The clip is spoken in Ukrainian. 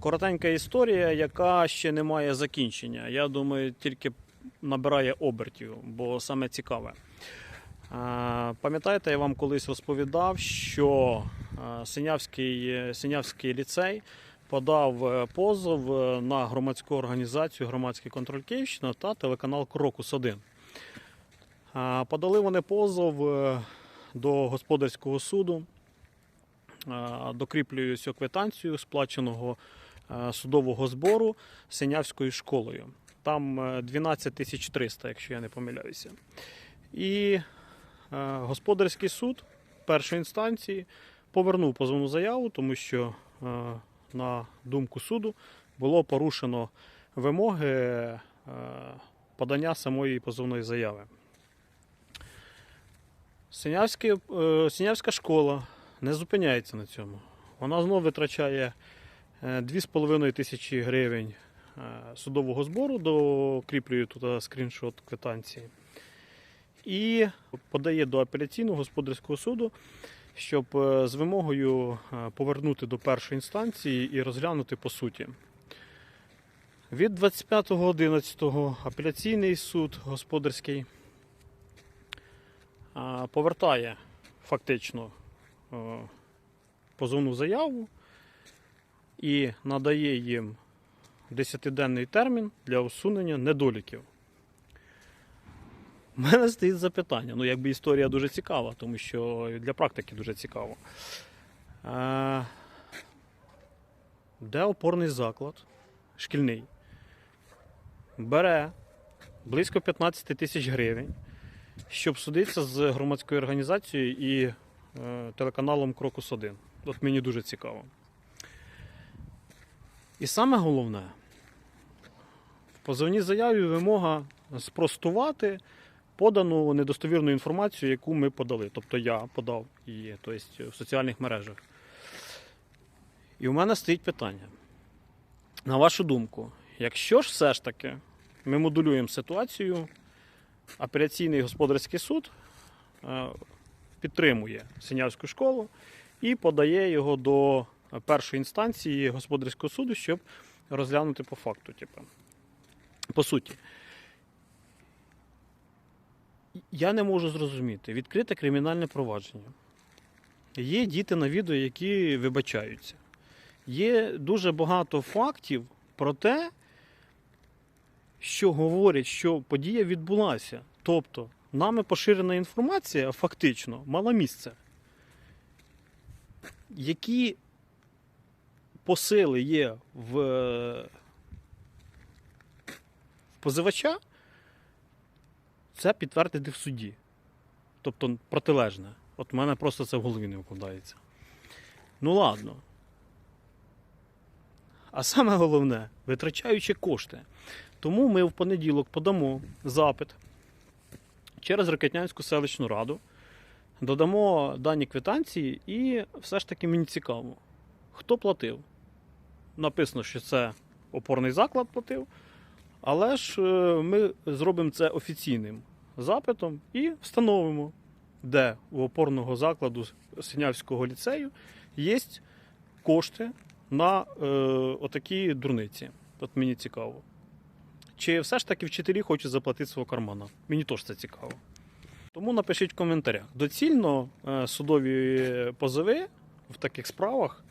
Коротенька історія, яка ще не має закінчення. Я думаю, тільки набирає обертів, бо саме цікаве. Пам'ятаєте, я вам колись розповідав, що Синявський, Синявський ліцей подав е, позов е, на громадську організацію Громадський контроль Київщина та телеканал Крокус 1. Е, Подали вони позов е, до господарського суду. Докріплюю цю квитанцію сплаченого судового збору Синявською школою. Там е, 12 тисяч 300, якщо я не помиляюся. І е, господарський суд першої інстанції повернув позовну заяву, тому що, е, на думку суду, було порушено вимоги е, подання самої позовної заяви. Е, Синявська школа не зупиняється на цьому. Вона знову витрачає е, 2,5 тисячі гривень е, судового збору, докріплюю тут е, скріншот квитанції, і подає до апеляційного господарського суду, щоб е, з вимогою е, повернути до першої інстанції і розглянути по суті. Від 25.11 апеляційний суд господарський повертає фактично е, позовну заяву і надає їм 10-денний термін для усунення недоліків. У мене стоїть запитання. Ну, якби історія дуже цікава, тому що для практики дуже цікаво. Е, Де опорний заклад шкільний бере близько 15 тисяч гривень щоб судитися з громадською організацією і е, телеканалом Крокус 1. От мені дуже цікаво. І саме головне, в позовній заяві вимога спростувати подану недостовірну інформацію, яку ми подали. Тобто я подав її тобто в соціальних мережах. І у мене стоїть питання. На вашу думку, якщо ж все ж таки ми модулюємо ситуацію, апеляційний господарський суд е, підтримує Синявську школу і подає його до першої інстанції господарського суду, щоб розглянути по факту, типу, по суті. Я не можу зрозуміти. Відкрите кримінальне провадження. Є діти на відео, які вибачаються. Є дуже багато фактів про те, що говорять, що подія відбулася. Тобто, нами поширена інформація фактично мала місце. Які посили є в, в позивача, це підтвердити в суді. Тобто протилежне. От в мене просто це в голові не вкладається. Ну ладно. А саме головне, витрачаючи кошти. Тому ми в понеділок подамо запит через Рокетнянську селищну раду, додамо дані квитанції, і все ж таки мені цікаво, хто платив. Написано, що це опорний заклад платив, але ж е, ми зробимо це офіційним запитом і встановимо, де у опорного закладу Синявського ліцею є кошти на е, отакі дурниці. От мені цікаво. Чи все ж таки вчителі хочуть заплатити свого кармана? Мені теж це цікаво. Тому напишіть в коментарях. Доцільно е, судові позови в таких справах